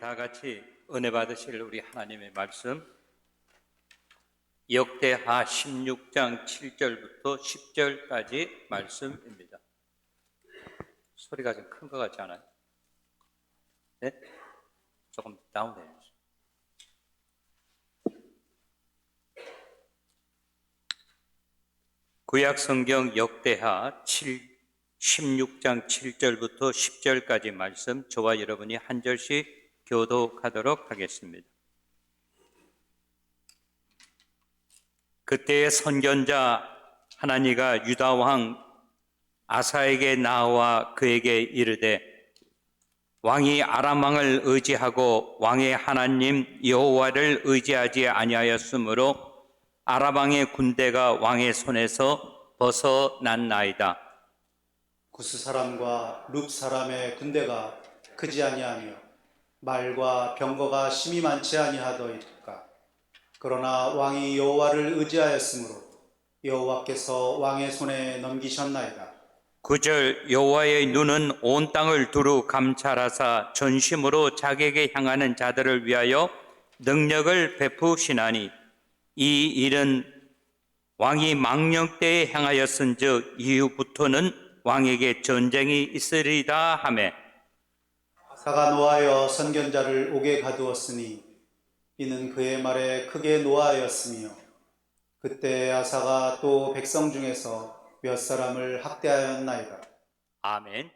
다 같이 은혜 받으실 우리 하나님의 말씀 역대하 16장 7절부터 10절까지 말씀입니다. 소리가 좀 큰 것 같지 않아요? 네? 조금 다운해요. 구약 성경 역대하 7 16장 7절부터 10절까지 말씀 저와 여러분이 한 절씩 교독하도록 하겠습니다. 그때의 선견자 하나니가 유다 왕 아사에게 나와 그에게 이르되 왕이 아람 왕을 의지하고 왕의 하나님 여호와를 의지하지 아니하였으므로 아람 왕의 군대가 왕의 손에서 벗어났나이다. 구스 사람과 룹 사람의 군대가 크지 아니하며 말과 병거가 심히 많지 아니하더이까. 그러나 왕이 여호와를 의지하였으므로 여호와께서 왕의 손에 넘기셨나이다. 구절 여호와의 눈은 온 땅을 두루 감찰하사 전심으로 자기에게 향하는 자들을 위하여 능력을 베푸시나니 이 일은 왕이 망령 때에 행하였은즉 이후부터는 왕에게 전쟁이 있으리다 하매 아사가 노하여 선견자를 옥에 가두었으니 이는 그의 말에 크게 노하였으며 그때 아사가 또 백성 중에서 몇 사람을 학대하였나이다. 아멘.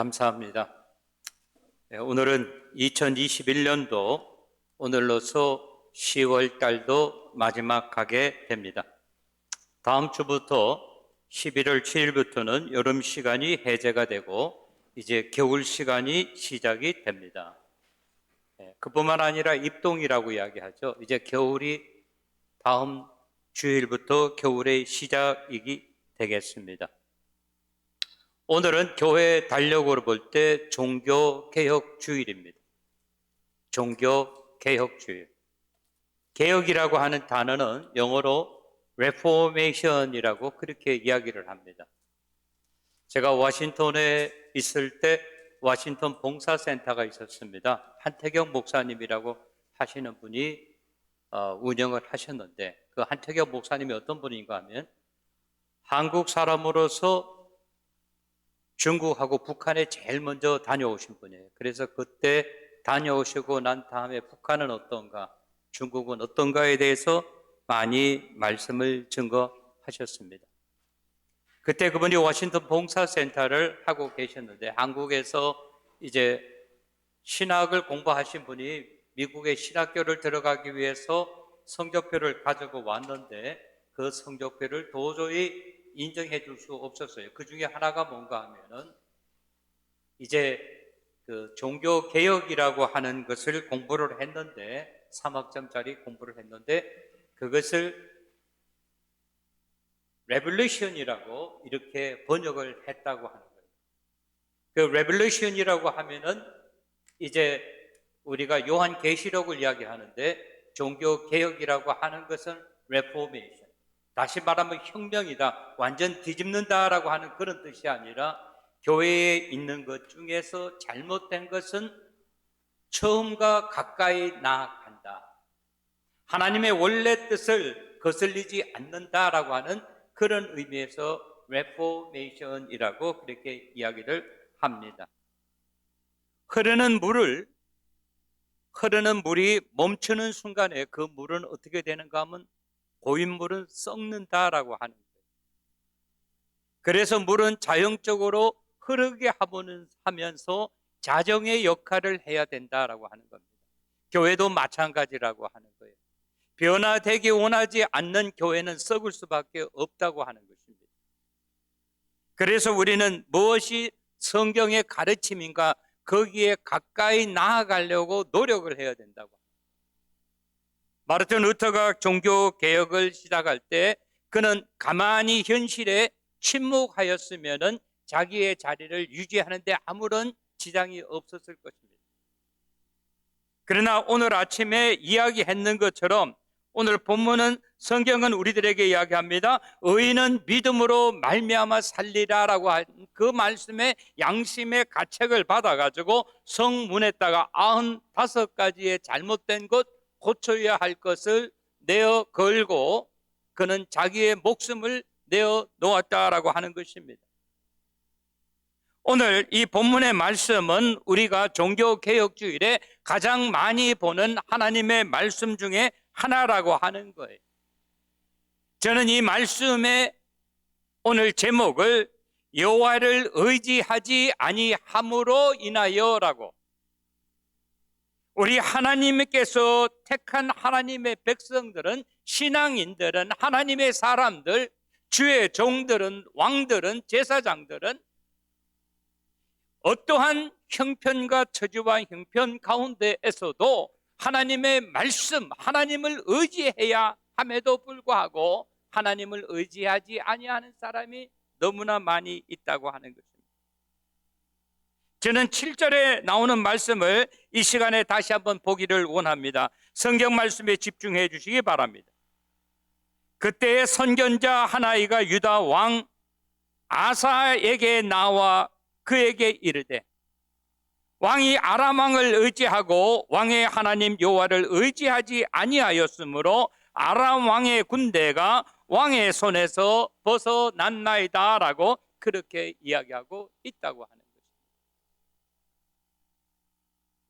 감사합니다. 예, 오늘은 2021년도 오늘로서 10월 달도 마지막하게 됩니다. 다음 주부터 11월 7일부터는 여름 시간이 해제가 되고 이제 겨울 시간이 시작이 됩니다. 예, 그뿐만 아니라 입동이라고 이야기하죠. 이제 겨울이 다음 주일부터 겨울의 시작이기 되겠습니다. 오늘은 교회 달력으로 볼 때 종교 개혁 주일입니다. 종교 개혁 주일. 개혁이라고 하는 단어는 영어로 reformation이라고 그렇게 이야기를 합니다. 제가 워싱턴에 있을 때 워싱턴 봉사센터가 있었습니다. 한태경 목사님이라고 하시는 분이 어, 운영을 하셨는데 그 한태경 목사님이 어떤 분인가 하면 한국 사람으로서 중국하고 북한에 제일 먼저 다녀오신 분이에요. 그래서 그때 다녀오시고 난 다음에 북한은 어떤가, 중국은 어떤가에 대해서 많이 말씀을 증거하셨습니다. 그때 그분이 워싱턴 봉사센터를 하고 계셨는데 한국에서 이제 신학을 공부하신 분이 미국의 신학교를 들어가기 위해서 성적표를 가지고 왔는데 그 성적표를 도저히 인정해 줄 수 없었어요. 그 중에 하나가 뭔가 하면은 이제 그 종교 개혁이라고 하는 것을 공부를 했는데 3학점짜리 공부를 했는데 그것을 레볼루션이라고 이렇게 번역을 했다고 하는 거예요. 그 레볼루션이라고 하면은 이제 우리가 요한 계시록을 이야기하는데 종교 개혁이라고 하는 것은 레포메이션. 다시 말하면 혁명이다. 완전 뒤집는다라고 하는 그런 뜻이 아니라 교회에 있는 것 중에서 잘못된 것은 처음과 가까이 나아간다. 하나님의 원래 뜻을 거슬리지 않는다라고 하는 그런 의미에서 레포메이션이라고 그렇게 이야기를 합니다. 흐르는 물을 흐르는 물이 멈추는 순간에 그 물은 어떻게 되는가 하면 고인 물은 썩는다라고 하는 거예요. 그래서 물은 자연적으로 흐르게 하면서 자정의 역할을 해야 된다라고 하는 겁니다. 교회도 마찬가지라고 하는 거예요. 변화되기 원하지 않는 교회는 썩을 수밖에 없다고 하는 것입니다. 그래서 우리는 무엇이 성경의 가르침인가 거기에 가까이 나아가려고 노력을 해야 된다고. 마르틴 루터가 종교 개혁을 시작할 때 그는 가만히 현실에 침묵하였으면은 자기의 자리를 유지하는데 아무런 지장이 없었을 것입니다. 그러나 오늘 아침에 이야기했는 것처럼 오늘 본문은 성경은 우리들에게 이야기합니다. 의인은 믿음으로 말미암아 살리라라고 한 그 말씀에 양심의 가책을 받아 가지고 성문에다가 95가지의 잘못된 것 고쳐야 할 것을 내어 걸고 그는 자기의 목숨을 내어 놓았다라고 하는 것입니다. 오늘 이 본문의 말씀은 우리가 종교 개혁 주일에 가장 많이 보는 하나님의 말씀 중에 하나라고 하는 거예요. 저는 이 말씀의 오늘 제목을 여호와를 의지하지 아니함으로 인하여라고 우리 하나님께서 택한 하나님의 백성들은 신앙인들은 하나님의 사람들 주의 종들은 왕들은 제사장들은 어떠한 형편과 처지와 형편 가운데에서도 하나님의 말씀, 하나님을 의지해야 함에도 불구하고 하나님을 의지하지 아니하는 사람이 너무나 많이 있다고 하는 것입니다. 저는 7절에 나오는 말씀을 이 시간에 다시 한번 보기를 원합니다. 성경 말씀에 집중해 주시기 바랍니다. 그때의 선견자 하나이가 유다 왕 아사에게 나와 그에게 이르되 왕이 아람 왕을 의지하고 왕의 하나님 여호와를 의지하지 아니하였으므로 아람 왕의 군대가 왕의 손에서 벗어났나이다라고 그렇게 이야기하고 있다고 하는 것입니다.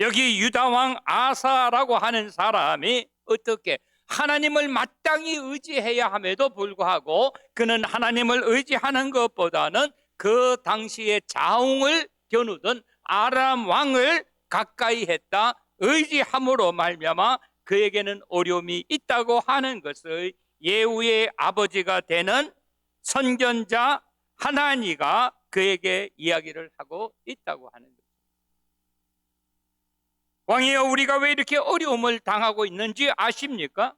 여기 유다 왕 아사라고 하는 사람이 어떻게 하나님을 마땅히 의지해야 함에도 불구하고 그는 하나님을 의지하는 것보다는 그 당시의 자웅을 겨누던 아람 왕을 가까이 했다 의지함으로 말미암아 그에게는 어려움이 있다고 하는 것을 예후의 아버지가 되는 선견자 하나니가 그에게 이야기를 하고 있다고 하는 거죠. 왕이여 우리가 왜 이렇게 어려움을 당하고 있는지 아십니까?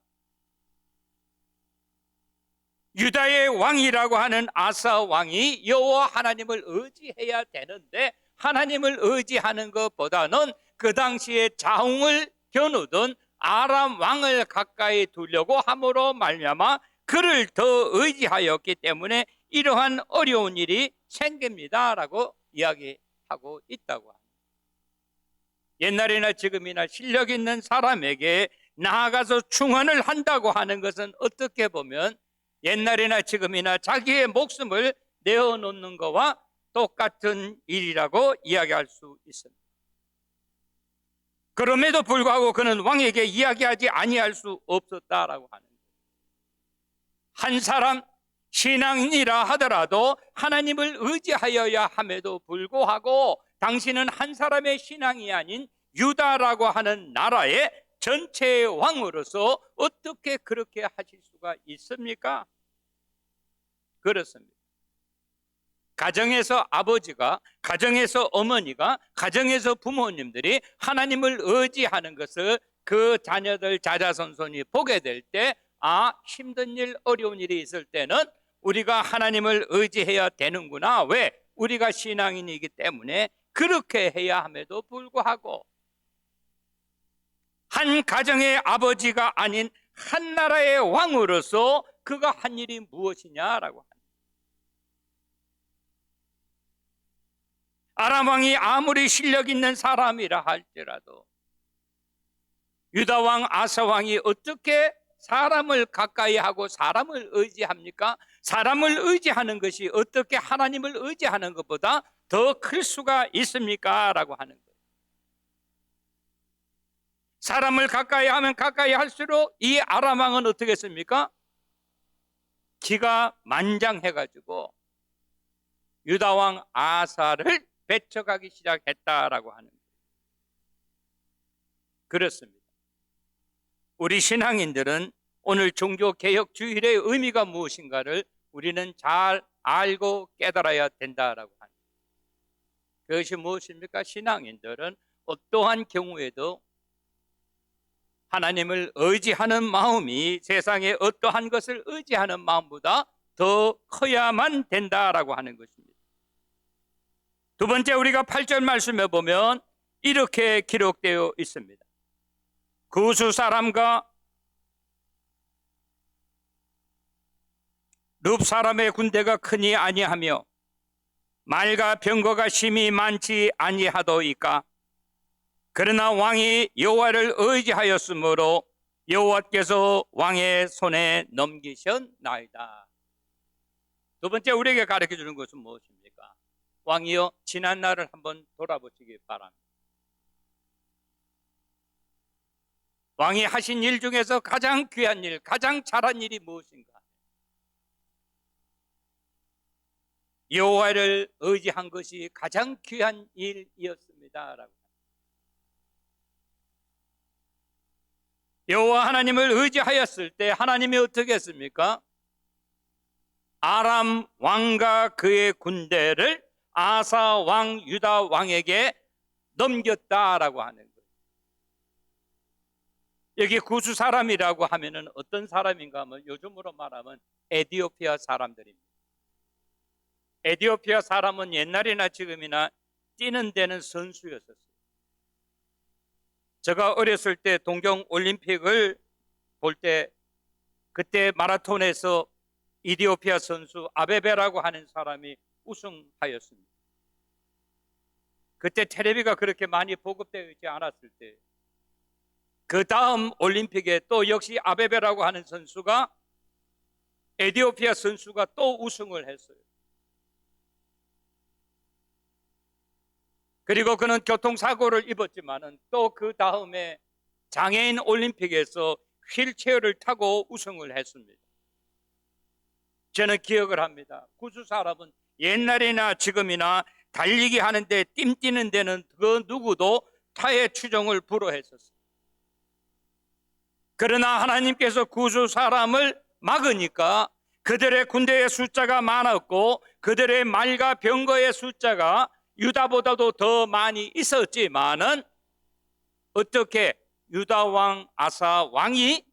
유다의 왕이라고 하는 아사 왕이 여호와 하나님을 의지해야 되는데 하나님을 의지하는 것보다는 그 당시에 자웅을 겨누던 아람 왕을 가까이 두려고 함으로 말미암아 그를 더 의지하였기 때문에 이러한 어려운 일이 생깁니다라고 이야기하고 있다고 합니다. 옛날이나 지금이나 실력 있는 사람에게 나아가서 충원을 한다고 하는 것은 어떻게 보면 옛날이나 지금이나 자기의 목숨을 내어놓는 것과 똑같은 일이라고 이야기할 수 있습니다. 그럼에도 불구하고 그는 왕에게 이야기하지 아니할 수 없었다라고 하는 거예요. 한 사람 신앙인이라 하더라도 하나님을 의지하여야 함에도 불구하고 당신은 한 사람의 신앙이 아닌 유다라고 하는 나라의 전체의 왕으로서 어떻게 그렇게 하실 수가 있습니까? 그렇습니다. 가정에서 아버지가, 가정에서 어머니가, 가정에서 부모님들이 하나님을 의지하는 것을 그 자녀들 자자손손이 보게 될 때, 아, 힘든 일, 어려운 일이 있을 때는 우리가 하나님을 의지해야 되는구나. 왜? 우리가 신앙인이기 때문에 그렇게 해야 함에도 불구하고 한 가정의 아버지가 아닌 한 나라의 왕으로서 그가 한 일이 무엇이냐라고 합니다. 아람 왕이 아무리 실력 있는 사람이라 할지라도 유다 왕 아사 왕이 어떻게 사람을 가까이 하고 사람을 의지합니까? 사람을 의지하는 것이 어떻게 하나님을 의지하는 것보다 더 클 수가 있습니까? 라고 하는 거예요. 사람을 가까이 하면 가까이 할수록 이 아람 왕은 어떻게 했습니까? 기가 만장해가지고 유다 왕 아사를 배척하기 시작했다라고 하는. 그렇습니다. 우리 신앙인들은 오늘 종교 개혁 주일의 의미가 무엇인가를 우리는 잘 알고 깨달아야 된다라고. 그것이 무엇입니까? 신앙인들은 어떠한 경우에도 하나님을 의지하는 마음이 세상의 어떠한 것을 의지하는 마음보다 더 커야만 된다라고 하는 것입니다. 두 번째 우리가 8절 말씀에 보면 이렇게 기록되어 있습니다. 구수 사람과 룹 사람의 군대가 크니 아니하며 말과 병거가 심히 많지 아니하도이까 그러나 왕이 여호와를 의지하였으므로 여호와께서 왕의 손에 넘기셨나이다. 두 번째 우리에게 가르쳐 주는 것은 무엇입니까? 왕이여 지난 날을 한번 돌아보시기 바랍니다. 왕이 하신 일 중에서 가장 귀한 일, 가장 잘한 일이 무엇인가? 여호와를 의지한 것이 가장 귀한 일이었습니다라고. 여호와 하나님을 의지하였을 때 하나님이 어떻게 했습니까? 아람 왕과 그의 군대를 아사 왕 유다 왕에게 넘겼다라고 하는. 여기 구수 사람이라고 하면은 어떤 사람인가 하면 요즘으로 말하면 에디오피아 사람들입니다. 에디오피아 사람은 옛날이나 지금이나 뛰는 데는 선수였었어요. 제가 어렸을 때 동경 올림픽을 볼 때 그때 마라톤에서 이디오피아 선수 아베베라고 하는 사람이 우승하였습니다. 그때 테레비가 그렇게 많이 보급되어 있지 않았을 때, 그 다음 올림픽에 또 역시 아베베라고 하는 선수가 에디오피아 선수가 또 우승을 했어요. 그리고 그는 교통사고를 입었지만은 또 그 다음에 장애인 올림픽에서 휠체어를 타고 우승을 했습니다. 저는 기억을 합니다. 구수 사람은 옛날이나 지금이나 달리기 하는데 뜀 뛰는 데는 그 누구도 타의 추종을 불허했었어요. 그러나 하나님께서 구수 사람을 막으니까 그들의 군대의 숫자가 많았고 그들의 말과 병거의 숫자가 유다보다도 더 많이 있었지만은 어떻게 유다 왕 아사 왕이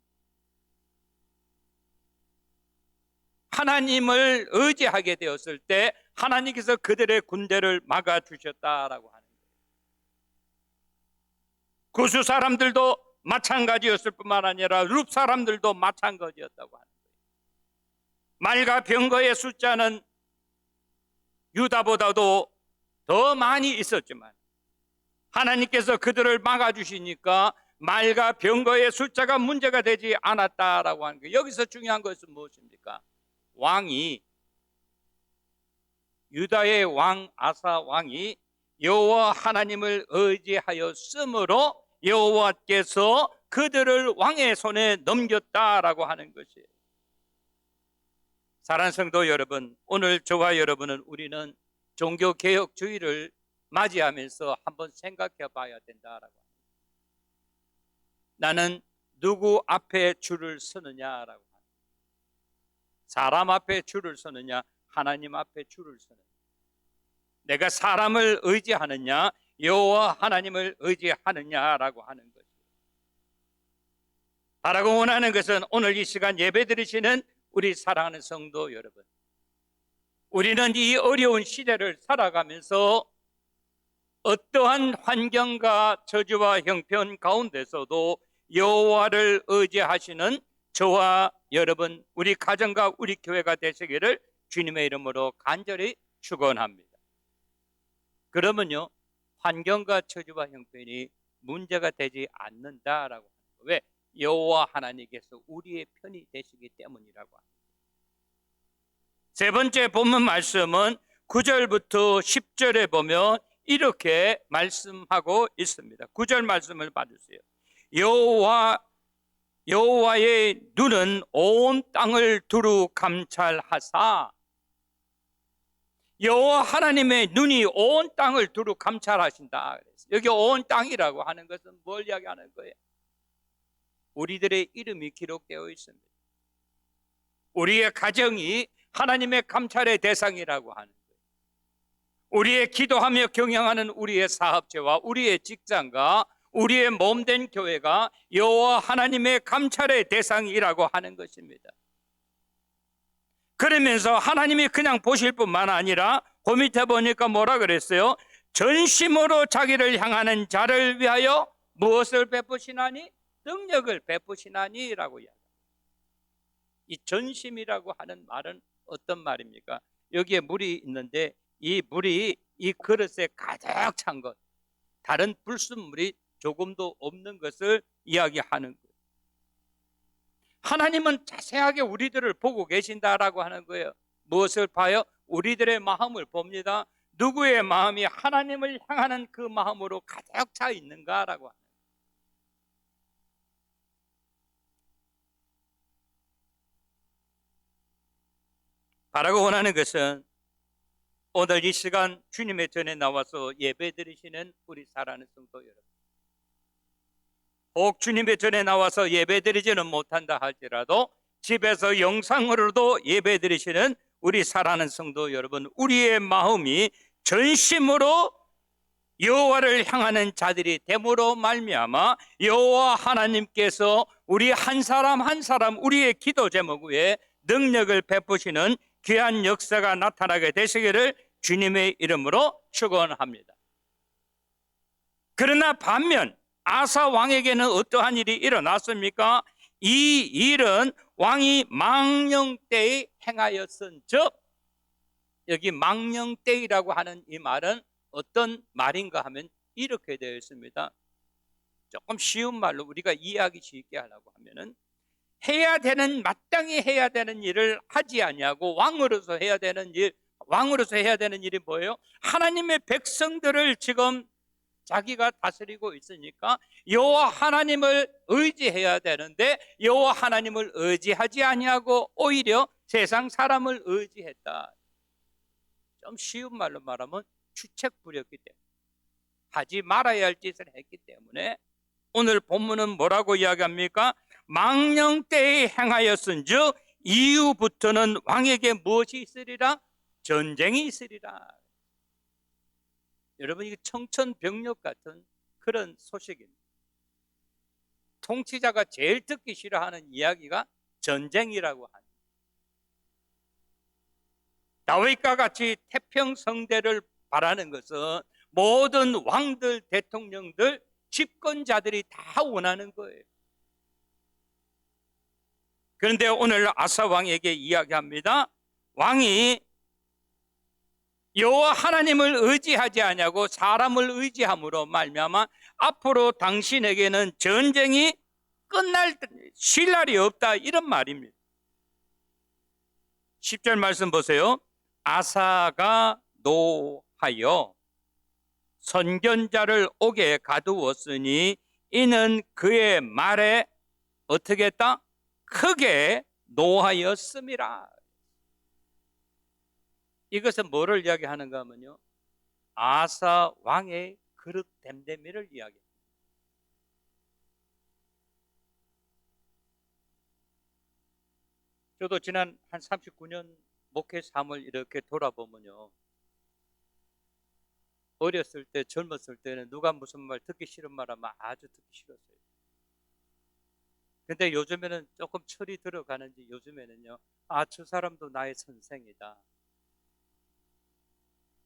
하나님을 의지하게 되었을 때 하나님께서 그들의 군대를 막아 주셨다라고 하는 거예요. 구수 사람들도 마찬가지였을 뿐만 아니라 룹 사람들도 마찬가지였다고 하는 거예요. 말과 병거의 숫자는 유다보다도 더 많이 있었지만 하나님께서 그들을 막아 주시니까 말과 병거의 숫자가 문제가 되지 않았다라고 하는 거예요. 여기서 중요한 것은 무엇입니까? 왕이 유다의 왕 아사 왕이 여호와 하나님을 의지하였으므로 여호와께서 그들을 왕의 손에 넘겼다라고 하는 것이에요. 사랑하는 성도 여러분, 오늘 저와 여러분은 우리는 종교 개혁주의를 맞이하면서 한번 생각해 봐야 된다라고 합니다. 나는 누구 앞에 줄을 서느냐라고 합니다. 사람 앞에 줄을 서느냐, 하나님 앞에 줄을 서느냐. 내가 사람을 의지하느냐, 여호와 하나님을 의지하느냐라고 하는 거죠. 바라고 원하는 것은 오늘 이 시간 예배 드리시는 우리 사랑하는 성도 여러분. 우리는 이 어려운 시대를 살아가면서 어떠한 환경과 저주와 형편 가운데서도 여호와를 의지하시는 저와 여러분, 우리 가정과 우리 교회가 되시기를 주님의 이름으로 간절히 축원합니다. 그러면요, 환경과 저주와 형편이 문제가 되지 않는다라고 하는 거. 왜? 여호와 하나님께서 우리의 편이 되시기 때문이라고 합니다. 세 번째 본문 말씀은 9절부터 10절에 보면 이렇게 말씀하고 있습니다. 9절 말씀을 봐주세요. 여호와 여호와의 눈은 온 땅을 두루 감찰하사 여호와 하나님의 눈이 온 땅을 두루 감찰하신다. 여기 온 땅이라고 하는 것은 뭘 이야기하는 거예요? 우리들의 이름이 기록되어 있습니다. 우리의 가정이 하나님의 감찰의 대상이라고 하는. 우리의 기도하며 경영하는 우리의 사업체와 우리의 직장과 우리의 몸된 교회가 여호와 하나님의 감찰의 대상이라고 하는 것입니다. 그러면서 하나님이 그냥 보실 뿐만 아니라 그 밑에 보니까 뭐라 그랬어요? 전심으로 자기를 향하는 자를 위하여 무엇을 베푸시나니? 능력을 베푸시나니라고 이야기합니다. 이 전심이라고 하는 말은 어떤 말입니까? 여기에 물이 있는데 이 물이 이 그릇에 가득 찬 것, 다른 불순물이 조금도 없는 것을 이야기하는 거예요. 하나님은 자세하게 우리들을 보고 계신다라고 하는 거예요. 무엇을 봐요? 우리들의 마음을 봅니다. 누구의 마음이 하나님을 향하는 그 마음으로 가득 차 있는가라고 하는 거예요. 바라고 원하는 것은 오늘 이 시간 주님의 전에 나와서 예배 드리시는 우리 사랑하는 성도 여러분. 혹 주님의 전에 나와서 예배 드리지는 못한다 할지라도 집에서 영상으로도 예배 드리시는 우리 사랑하는 성도 여러분, 우리의 마음이 전심으로 여호와를 향하는 자들이 됨으로 말미암아 여호와 하나님께서 우리 한 사람 한 사람 우리의 기도 제목 위에 능력을 베푸시는 귀한 역사가 나타나게 되시기를 주님의 이름으로 축원합니다. 그러나 반면 아사 왕에게는 어떠한 일이 일어났습니까? 이 일은 왕이 망령 때에 행하였은즉 여기 망령 때이라고 하는 이 말은 어떤 말인가 하면 이렇게 되어 있습니다. 조금 쉬운 말로 우리가 이해하기 쉽게 하려고 하면은 해야 되는 마땅히 해야 되는 일을 하지 아니하고 왕으로서 해야 되는 일 왕으로서 해야 되는 일이 뭐예요? 하나님의 백성들을 지금 자기가 다스리고 있으니까 여호와 하나님을 의지해야 되는데 여호와 하나님을 의지하지 아니하고 오히려 세상 사람을 의지했다. 좀 쉬운 말로 말하면 주책 부렸기 때문에 하지 말아야 할 짓을 했기 때문에 오늘 본문은 뭐라고 이야기합니까? 망령 때에 행하였은즉 이후부터는 왕에게 무엇이 있으리라? 전쟁이 있으리라. 여러분 이게 청천벽력 같은 그런 소식입니다. 통치자가 제일 듣기 싫어하는 이야기가 전쟁이라고 합니다. 다윗과 같이 태평 성대를 바라는 것은 모든 왕들, 대통령들, 집권자들이 다 원하는 거예요. 그런데 오늘 아사 왕에게 이야기합니다. 왕이 여호와 하나님을 의지하지 아니하고 사람을 의지함으로 말미암아 앞으로 당신에게는 전쟁이 끝날 쉴 날이 없다 이런 말입니다. 10절 말씀 보세요. 아사가 노하여 선견자를 옥에 가두었으니 이는 그의 말에 어떻게 했다? 크게 노하였음이라. 이것은 뭐를 이야기하는가 하면요. 아사 왕의 그릇 댐댐이를 이야기합니다. 저도 지난 한 39년 목회 삶을 이렇게 돌아보면요. 어렸을 때, 젊었을 때는 누가 무슨 말 듣기 싫은 말 하면 아주 듣기 싫었어요. 근데 요즘에는 조금 철이 들어가는지 요즘에는요. 아, 저 사람도 나의 선생이다.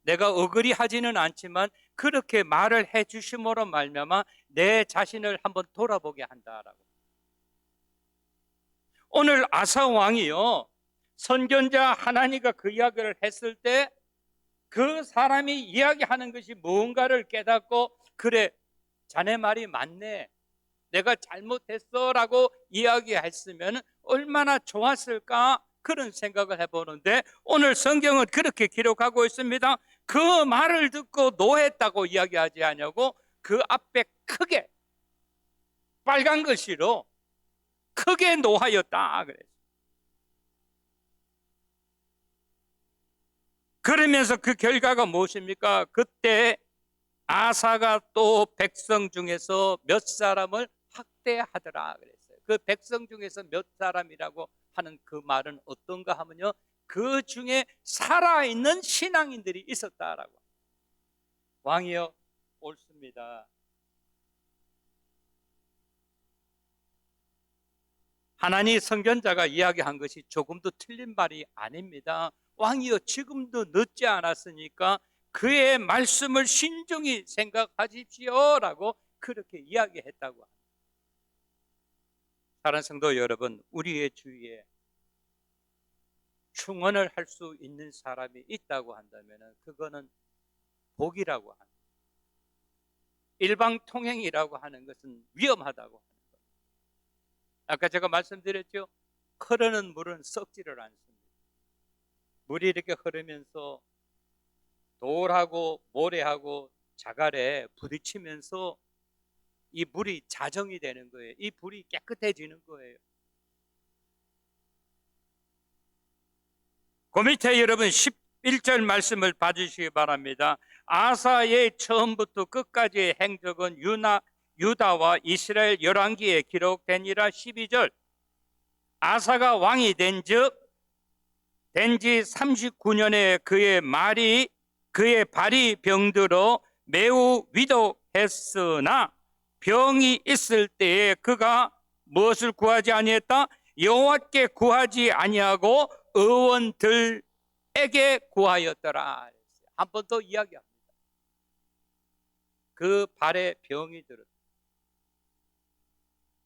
내가 어그리 하지는 않지만 그렇게 말을 해 주심으로 말미암아 내 자신을 한번 돌아보게 한다라고. 오늘 아사 왕이요. 선견자 하나니가 그 이야기를 했을 때 그 사람이 이야기하는 것이 무언가를 깨닫고 그래 자네 말이 맞네 내가 잘못했어라고 이야기했으면 얼마나 좋았을까 그런 생각을 해보는데 오늘 성경은 그렇게 기록하고 있습니다. 그 말을 듣고 노했다고 이야기하지 않냐고 그 앞에 크게 빨간 글씨로 크게 노하였다 그랬어요. 그러면서 그 결과가 무엇입니까? 그때 아사가 또 백성 중에서 몇 사람을 학대하더라 그랬어요. 그 백성 중에서 몇 사람이라고 하는 그 말은 어떤가 하면요. 그 중에 살아있는 신앙인들이 있었다라고. 왕이여 옳습니다. 하나님 성견자가 이야기한 것이 조금도 틀린 말이 아닙니다. 왕이여 지금도 늦지 않았으니까 그의 말씀을 신중히 생각하십시오라고 그렇게 이야기했다고 합니다. 사랑하는 성도 여러분, 우리의 주위에 충원을 할 수 있는 사람이 있다고 한다면 그거는 복이라고 합니다. 일방 통행이라고 하는 것은 위험하다고 하는 겁니다. 아까 제가 말씀드렸죠. 흐르는 물은 썩지를 않습니다. 물이 이렇게 흐르면서 돌하고 모래하고 자갈에 부딪히면서 이 물이 자정이 되는 거예요. 이 불이 깨끗해지는 거예요. 그 밑에 여러분 11절 말씀을 봐주시기 바랍니다. 아사의 처음부터 끝까지의 행적은 유나, 유다와 이스라엘 열왕기에 기록되니라 12절 아사가 왕이 된즉 된 지 39년에 그의 말이 그의 발이 병들어 매우 위독했으나 병이 있을 때에 그가 무엇을 구하지 아니했다? 여호와께 구하지 아니하고 의원들에게 구하였더라. 한 번 더 이야기합니다. 그 발에 병이 들었다.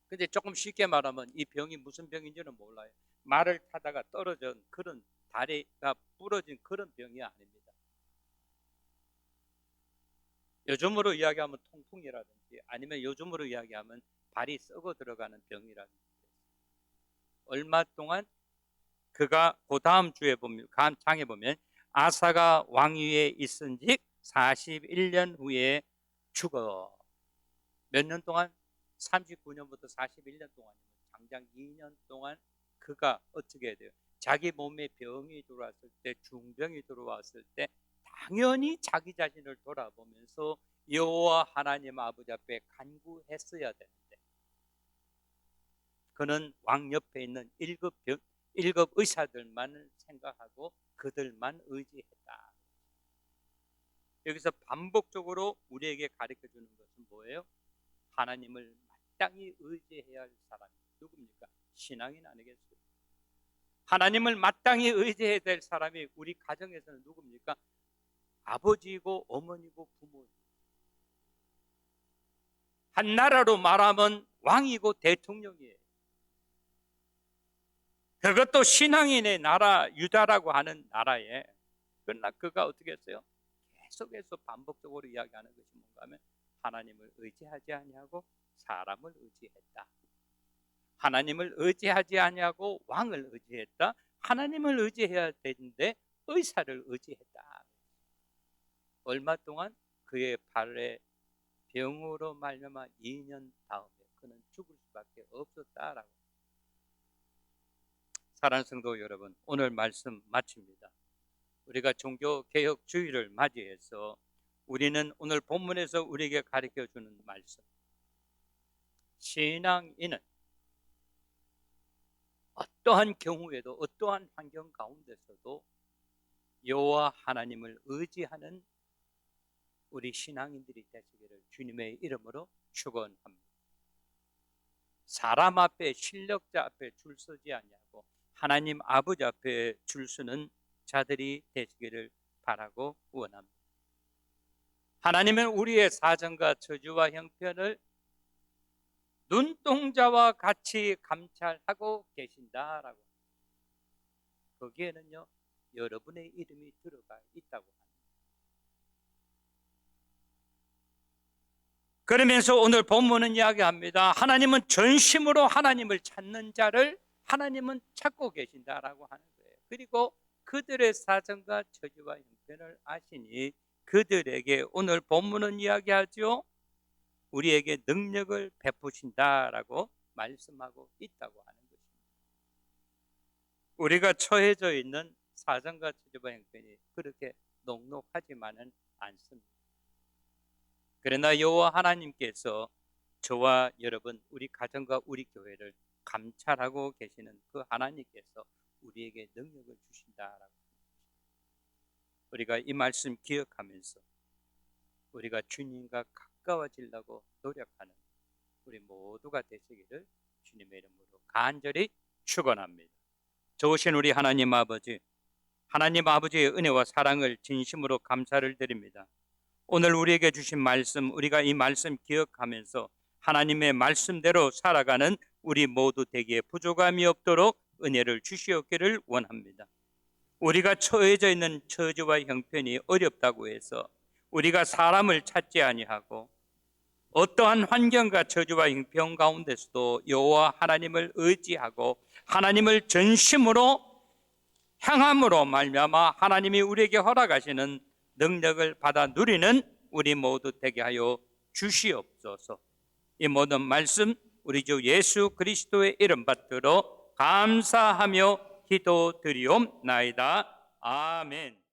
근데 조금 쉽게 말하면 이 병이 무슨 병인지는 몰라요. 말을 타다가 떨어진 그런 다리가 부러진 그런 병이 아닙니다. 요즘으로 이야기하면 통풍이라든지 아니면 요즘으로 이야기하면 발이 썩어 들어가는 병이라든지. 얼마 동안 그가 그 다음 주에 보면 다음 장에 보면 아사가 왕위에 있은즉 41년 후에 죽어. 몇 년 동안? 39년부터 41년 동안이면 장장 2년 동안 그가 어떻게 해야 돼요? 자기 몸에 병이 들어왔을 때 중병이 들어왔을 때 당연히 자기 자신을 돌아보면서 여호와 하나님 아버지 앞에 간구했어야 되는데 그는 왕 옆에 있는 일곱 병, 일급 의사들만을 생각하고 그들만 의지했다. 여기서 반복적으로 우리에게 가르쳐 주는 것은 뭐예요? 하나님을 마땅히 의지해야 할 사람이 누굽니까? 신앙인 아니겠어요? 하나님을 마땅히 의지해야 될 사람이 우리 가정에서는 누굽니까? 아버지이고 어머니고 부모이고 한 나라로 말하면 왕이고 대통령이에요. 그것도 신앙인의 나라 유다라고 하는 나라에 그러나 그가 어떻게 했어요? 계속해서 반복적으로 이야기하는 것이 뭔가 하면 하나님을 의지하지 아니하고 사람을 의지했다. 하나님을 의지하지 아니하고 왕을 의지했다. 하나님을 의지해야 되는데 의사를 의지했다. 얼마 동안 그의 발에 병으로 말미암아 2년 다음에 그는 죽을 수밖에 없었다라고. 사랑하는 성도 여러분, 오늘 말씀 마칩니다. 우리가 종교 개혁 주의를 맞이해서 우리는 오늘 본문에서 우리에게 가르쳐 주는 말씀. 신앙인은 어떠한 경우에도 어떠한 환경 가운데서도 여호와 하나님을 의지하는 우리 신앙인들이 되시기를 주님의 이름으로 축원합니다. 사람 앞에 실력자 앞에 줄 서지 아니하고 하나님 아버지 앞에 줄 서는 자들이 되시기를 바라고 원합니다. 하나님은 우리의 사정과 저주와 형편을 눈동자와 같이 감찰하고 계신다라고. 거기에는요, 여러분의 이름이 들어가 있다고 합니다. 그러면서 오늘 본문은 이야기합니다. 하나님은 전심으로 하나님을 찾는 자를 하나님은 찾고 계신다라고 하는 거예요. 그리고 그들의 사정과 처지와 형편을 아시니 그들에게 오늘 본문은 이야기하죠. 우리에게 능력을 베푸신다라고 말씀하고 있다고 하는 것입니다. 우리가 처해져 있는 사정과 처지와 형편이 그렇게 녹록하지만은 않습니다. 그러나 여호와 하나님께서 저와 여러분 우리 가정과 우리 교회를 감찰하고 계시는 그 하나님께서 우리에게 능력을 주신다라고 우리가 이 말씀 기억하면서 우리가 주님과 가까워지려고 노력하는 우리 모두가 되시기를 주님의 이름으로 간절히 축원합니다. 좋으신 우리 하나님 아버지, 하나님 아버지의 은혜와 사랑을 진심으로 감사를 드립니다. 오늘 우리에게 주신 말씀, 우리가 이 말씀 기억하면서 하나님의 말씀대로 살아가는 우리 모두 되기에 부족함이 없도록 은혜를 주시옵기를 원합니다. 우리가 처해져 있는 처지와 형편이 어렵다고 해서 우리가 사람을 찾지 아니하고 어떠한 환경과 저주와 형편 가운데서도 여호와 하나님을 의지하고 하나님을 전심으로 향함으로 말미암아 하나님이 우리에게 허락하시는 능력을 받아 누리는 우리 모두 되게 하여 주시옵소서. 이 모든 말씀 우리 주 예수 그리스도의 이름 받들어 감사하며 기도드리옵나이다. 아멘.